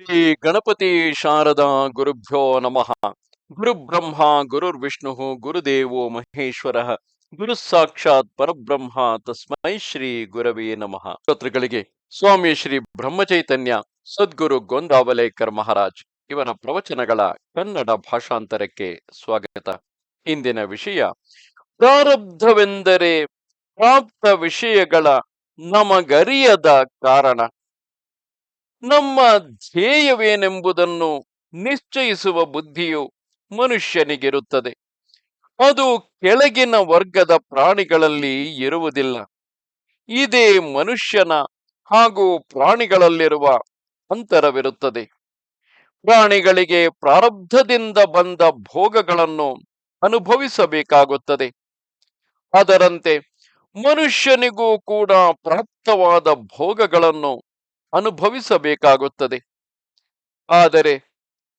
ಶ್ರೀ ಗಣಪತಿ ಶಾರದಾ ಗುರುಭ್ಯೋ ನಮಃ. ಗುರುಬ್ರಹ್ಮ ಗುರುರ್ವಿಷ್ಣು ಗುರುದೇವೋ ಮಹೇಶ್ವರ, ಗುರು ಸಾಕ್ಷಾತ್ ಪರಬ್ರಹ್ಮ ತಸ್ಮೈ ಶ್ರೀ ಗುರವೇ ನಮಃ. ಶ್ರೋತೃಗಳಿಗೆ, ಸ್ವಾಮಿ ಶ್ರೀ ಬ್ರಹ್ಮಚೈತನ್ಯ, ಸದ್ಗುರು ಗೊಂದಾವಲೇಕರ್ ಮಹಾರಾಜ್ ಇವರ ಪ್ರವಚನಗಳ ಕನ್ನಡ ಭಾಷಾಂತರಕ್ಕೆ ಸ್ವಾಗತ. ಇಂದಿನ ವಿಷಯ, ಪ್ರಾರಬ್ಧವೆಂದರೆ ಪ್ರಾಪ್ತ ವಿಷಯಗಳ ನಮಗರಿಯದ ಕಾರಣ. ನಮ್ಮ ಧ್ಯೇಯವೇನೆಂಬುದನ್ನು ನಿಶ್ಚಯಿಸುವ ಬುದ್ಧಿಯು ಮನುಷ್ಯನಿಗಿರುತ್ತದೆ. ಅದು ಕೆಳಗಿನ ವರ್ಗದ ಪ್ರಾಣಿಗಳಲ್ಲಿ ಇರುವುದಿಲ್ಲ. ಇದೇ ಮನುಷ್ಯನ ಹಾಗೂ ಪ್ರಾಣಿಗಳಲ್ಲಿರುವ ಅಂತರವಿರುತ್ತದೆ. ಪ್ರಾಣಿಗಳಿಗೆ ಪ್ರಾರಬ್ಧದಿಂದ ಬಂದ ಭೋಗಗಳನ್ನು ಅನುಭವಿಸಬೇಕಾಗುತ್ತದೆ. ಅದರಂತೆ ಮನುಷ್ಯನಿಗೂ ಕೂಡ ಪ್ರಾಪ್ತವಾದ ಭೋಗಗಳನ್ನು ಅನುಭವಿಸಬೇಕಾಗುತ್ತದೆ. ಆದರೆ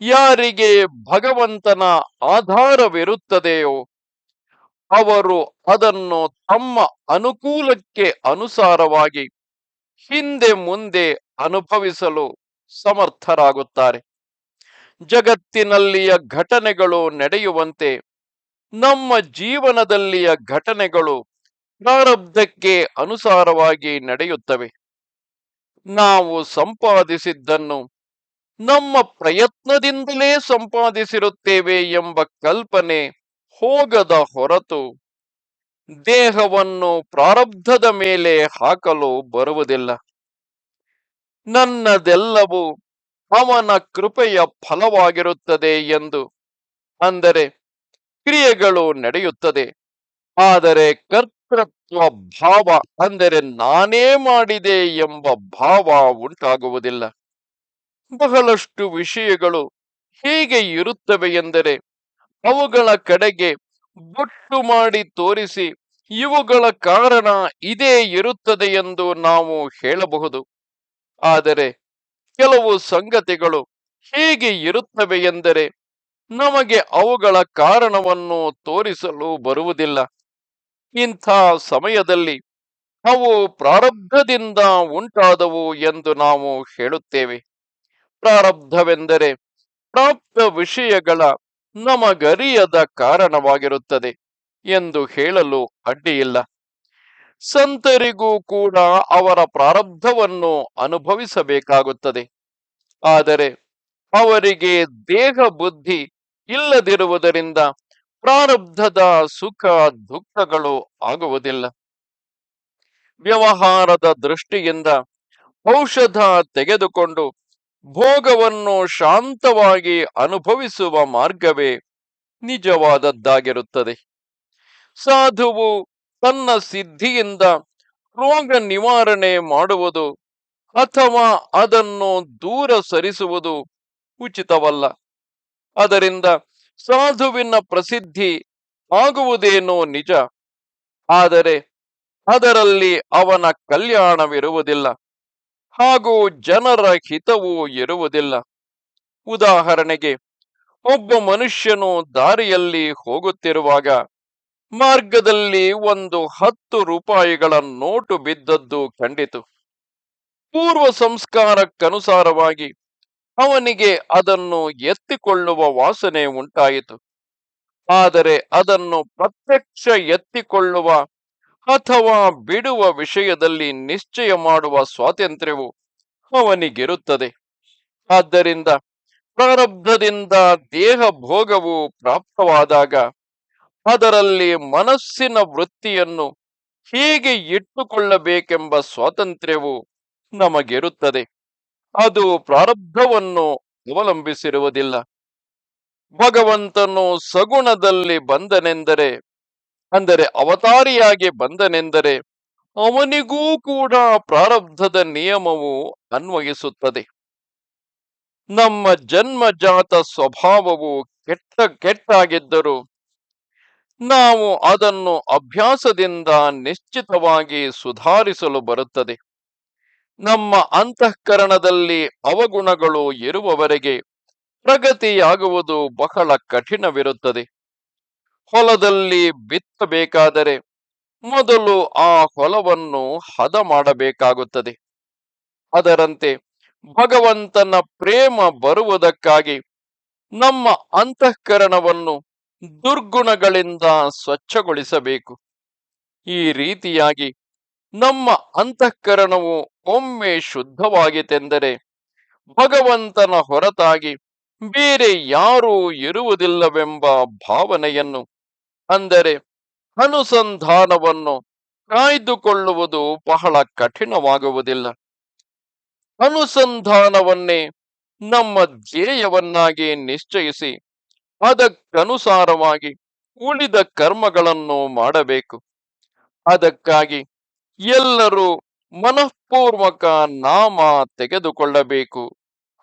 ಯಾರಿಗೆ ಭಗವಂತನ ಆಧಾರವಿರುತ್ತದೆಯೋ ಅವರು ಅದನ್ನು ತಮ್ಮ ಅನುಕೂಲಕ್ಕೆ ಅನುಸಾರವಾಗಿ ಹಿಂದೆ ಮುಂದೆ ಅನುಭವಿಸಲು ಸಮರ್ಥರಾಗುತ್ತಾರೆ. ಜಗತ್ತಿನಲ್ಲಿಯ ಘಟನೆಗಳು ನಡೆಯುವಂತೆ ನಮ್ಮ ಜೀವನದಲ್ಲಿಯ ಘಟನೆಗಳು ಪ್ರಾರಬ್ಧಕ್ಕೆ ಅನುಸಾರವಾಗಿ ನಡೆಯುತ್ತವೆ. ನಾವು ಸಂಪಾದಿಸಿದ್ದನ್ನು ನಮ್ಮ ಪ್ರಯತ್ನದಿಂದಲೇ ಸಂಪಾದಿಸಿರುತ್ತೇವೆ ಎಂಬ ಕಲ್ಪನೆ ಹೋಗದ ಹೊರತು ದೇಹವನ್ನು ಪ್ರಾರಬ್ಧದ ಮೇಲೆ ಹಾಕಲು ಬರುವುದಿಲ್ಲ. ನನ್ನದೆಲ್ಲವೂ ಅವನ ಕೃಪೆಯ ಫಲವಾಗಿರುತ್ತದೆ ಎಂದು ಅಂದರೆ ಕ್ರಿಯೆಗಳು ನಡೆಯುತ್ತದೆ. ಆದರೆ ಕರ್ತೃತ್ವ ಭಾವ ಅಂದರೆ ನಾನೇ ಮಾಡಿದೆ ಎಂಬ ಭಾವ ಉಂಟಾಗುವುದಿಲ್ಲ. ಬಹಳಷ್ಟು ವಿಷಯಗಳು ಹೇಗೆ ಇರುತ್ತವೆ ಎಂದರೆ, ಅವುಗಳ ಕಡೆಗೆ ಬೊಟ್ಟು ಮಾಡಿ ತೋರಿಸಿ ಇವುಗಳ ಕಾರಣ ಇದೇ ಇರುತ್ತದೆ ಎಂದು ನಾವು ಹೇಳಬಹುದು. ಆದರೆ ಕೆಲವು ಸಂಗತಿಗಳು ಹೇಗೆ ಇರುತ್ತವೆ ಎಂದರೆ, ನಮಗೆ ಅವುಗಳ ಕಾರಣವನ್ನು ತೋರಿಸಲು ಬರುವುದಿಲ್ಲ. ಇಂಥ ಸಮಯದಲ್ಲಿ ಅವು ಪ್ರಾರಬ್ಧದಿಂದ ಉಂಟಾದವು ಎಂದು ನಾವು ಹೇಳುತ್ತೇವೆ. ಪ್ರಾರಬ್ಧವೆಂದರೆ ಪ್ರಾಪ್ತ ವಿಷಯಗಳ ನಮಗರಿಯದ ಕಾರಣವಾಗಿರುತ್ತದೆ ಎಂದು ಹೇಳಲು ಅಡ್ಡಿಯಿಲ್ಲ. ಸಂತರಿಗೂ ಕೂಡ ಅವರ ಪ್ರಾರಬ್ಧವನ್ನು ಅನುಭವಿಸಬೇಕಾಗುತ್ತದೆ. ಆದರೆ ಅವರಿಗೆ ದೇಹ ಬುದ್ಧಿ ಇಲ್ಲದಿರುವುದರಿಂದ ಪ್ರಾರಬ್ಧದ ಸುಖ ದುಃಖಗಳು ಆಗುವುದಿಲ್ಲ. ವ್ಯವಹಾರದ ದೃಷ್ಟಿಯಿಂದ ಔಷಧ ತೆಗೆದುಕೊಂಡು ಭೋಗವನ್ನು ಶಾಂತವಾಗಿ ಅನುಭವಿಸುವ ಮಾರ್ಗವೇ ನಿಜವಾದದ್ದಾಗಿರುತ್ತದೆ. ಸಾಧುವು ತನ್ನ ಸಿದ್ಧಿಯಿಂದ ರೋಗ ನಿವಾರಣೆ ಮಾಡುವುದು ಅಥವಾ ಅದನ್ನು ದೂರ ಸರಿಸುವುದು ಉಚಿತವಲ್ಲ. ಅದರಿಂದ ಸಾಧುವಿನ ಪ್ರಸಿದ್ಧಿ ಆಗುವುದೇನೋ ನಿಜ. ಆದರೆ ಅದರಲ್ಲಿ ಅವನ ಕಲ್ಯಾಣವಿರುವುದಿಲ್ಲ. ಹಾಗೂ ಜನರ ಹಿತವೂ ಇರುವುದಿಲ್ಲ. ಉದಾಹರಣೆಗೆ, ಒಬ್ಬ ಮನುಷ್ಯನು ದಾರಿಯಲ್ಲಿ ಹೋಗುತ್ತಿರುವಾಗ ಮಾರ್ಗದಲ್ಲಿ ಒಂದು ಹತ್ತು ರೂಪಾಯಿಗಳ ನೋಟು ಬಿದ್ದದ್ದು ಕಂಡಿತು. ಪೂರ್ವ ಸಂಸ್ಕಾರಕ್ಕನುಸಾರವಾಗಿ ಅವನಿಗೆ ಅದನ್ನು ಎತ್ತಿಕೊಳ್ಳುವ ವಾಸನೆ ಉಂಟಾಯಿತು. ಆದರೆ ಅದನ್ನು ಪ್ರತ್ಯಕ್ಷ ಎತ್ತಿಕೊಳ್ಳುವ ಅಥವಾ ಬಿಡುವ ವಿಷಯದಲ್ಲಿ ನಿಶ್ಚಯ ಮಾಡುವ ಸ್ವಾತಂತ್ರ್ಯವು ಅವನಿಗಿರುತ್ತದೆ. ಆದ್ದರಿಂದ ಪ್ರಾರಬ್ಧದಿಂದ ದೇಹ ಭೋಗವು ಪ್ರಾಪ್ತವಾದಾಗ ಅದರಲ್ಲಿ ಮನಸ್ಸಿನ ವೃತ್ತಿಯನ್ನು ಹೇಗೆ ಇಟ್ಟುಕೊಳ್ಳಬೇಕೆಂಬ ಸ್ವಾತಂತ್ರ್ಯವು ನಮಗಿರುತ್ತದೆ. ಅದು ಪ್ರಾರಬ್ಧವನ್ನು ಅವಲಂಬಿಸಿರುವುದಿಲ್ಲ. ಭಗವಂತನು ಸಗುಣದಲ್ಲಿ ಬಂದನೆಂದರೆ, ಅಂದರೆ ಅವತಾರಿಯಾಗಿ ಬಂದನೆಂದರೆ, ಅವನಿಗೂ ಕೂಡ ಪ್ರಾರಬ್ಧದ ನಿಯಮವು ಅನ್ವಯಿಸುತ್ತದೆ. ನಮ್ಮ ಜನ್ಮಜಾತ ಸ್ವಭಾವವು ಕೆಟ್ಟ, ಕೆಟ್ಟಾಗಿದ್ದರೂ, ನಾವು ಅದನ್ನು ಅಭ್ಯಾಸದಿಂದ ನಿಶ್ಚಿತವಾಗಿ ಸುಧಾರಿಸಲು ಬರುತ್ತದೆ. ನಮ್ಮ ಅಂತಃಕರಣದಲ್ಲಿ ಅವಗುಣಗಳು ಇರುವವರೆಗೆ ಪ್ರಗತಿಯಾಗುವುದು ಬಹಳ ಕಠಿಣವಿರುತ್ತದೆ. ಹೊಲದಲ್ಲಿ ಬಿತ್ತಬೇಕಾದರೆ ಮೊದಲು ಆ ಹೊಲವನ್ನು ಹದ ಮಾಡಬೇಕಾಗುತ್ತದೆ. ಅದರಂತೆ ಭಗವಂತನ ಪ್ರೇಮ ಬರುವುದಕ್ಕಾಗಿ ನಮ್ಮ ಅಂತಃಕರಣವನ್ನು ದುರ್ಗುಣಗಳಿಂದ ಸ್ವಚ್ಛಗೊಳಿಸಬೇಕು. ಈ ರೀತಿಯಾಗಿ ನಮ್ಮ ಅಂತಃಕರಣವು ಒಮ್ಮೆ ಶುದ್ಧವಾಗಿತೆಂದರೆ ಭಗವಂತನ ಹೊರತಾಗಿ ಬೇರೆ ಯಾರೂ ಇರುವುದಿಲ್ಲವೆಂಬ ಭಾವನೆಯನ್ನು, ಅಂದರೆ ಅನುಸಂಧಾನವನ್ನು ಕಾಯ್ದುಕೊಳ್ಳುವುದು ಬಹಳ ಕಠಿಣವಾಗುವುದಿಲ್ಲ. ಅನುಸಂಧಾನವನ್ನೇ ನಮ್ಮ ಧ್ಯೇಯವನ್ನಾಗಿ ನಿಶ್ಚಯಿಸಿ ಅದಕ್ಕನುಸಾರವಾಗಿ ಉಳಿದ ಕರ್ಮಗಳನ್ನು ಮಾಡಬೇಕು. ಅದಕ್ಕಾಗಿ ಎಲ್ಲರೂ ಮನಃಪೂರ್ವಕ ನಾಮ ತೆಗೆದುಕೊಳ್ಳಬೇಕು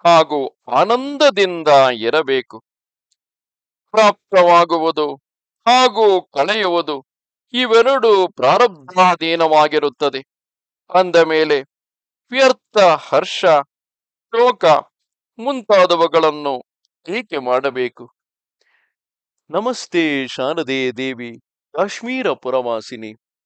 ಹಾಗೂ ಆನಂದದಿಂದ ಇರಬೇಕು. ಪ್ರಾಪ್ತವಾಗುವುದು ಹಾಗೂ ಕಳೆಯುವುದು ಇವೆರಡು ಪ್ರಾರಬ್ಧಾಧೀನವಾಗಿರುತ್ತದೆ. ಅಂದ ಮೇಲೆ ವ್ಯರ್ಥ, ಹರ್ಷ, ಶೋಕ ಮುಂತಾದವುಗಳನ್ನು ಏಕೆ ಮಾಡಬೇಕು? ನಮಸ್ತೆ ಶಾರದೆ ದೇವಿ, ಕಾಶ್ಮೀರ ಪುರವಾಸಿನಿ.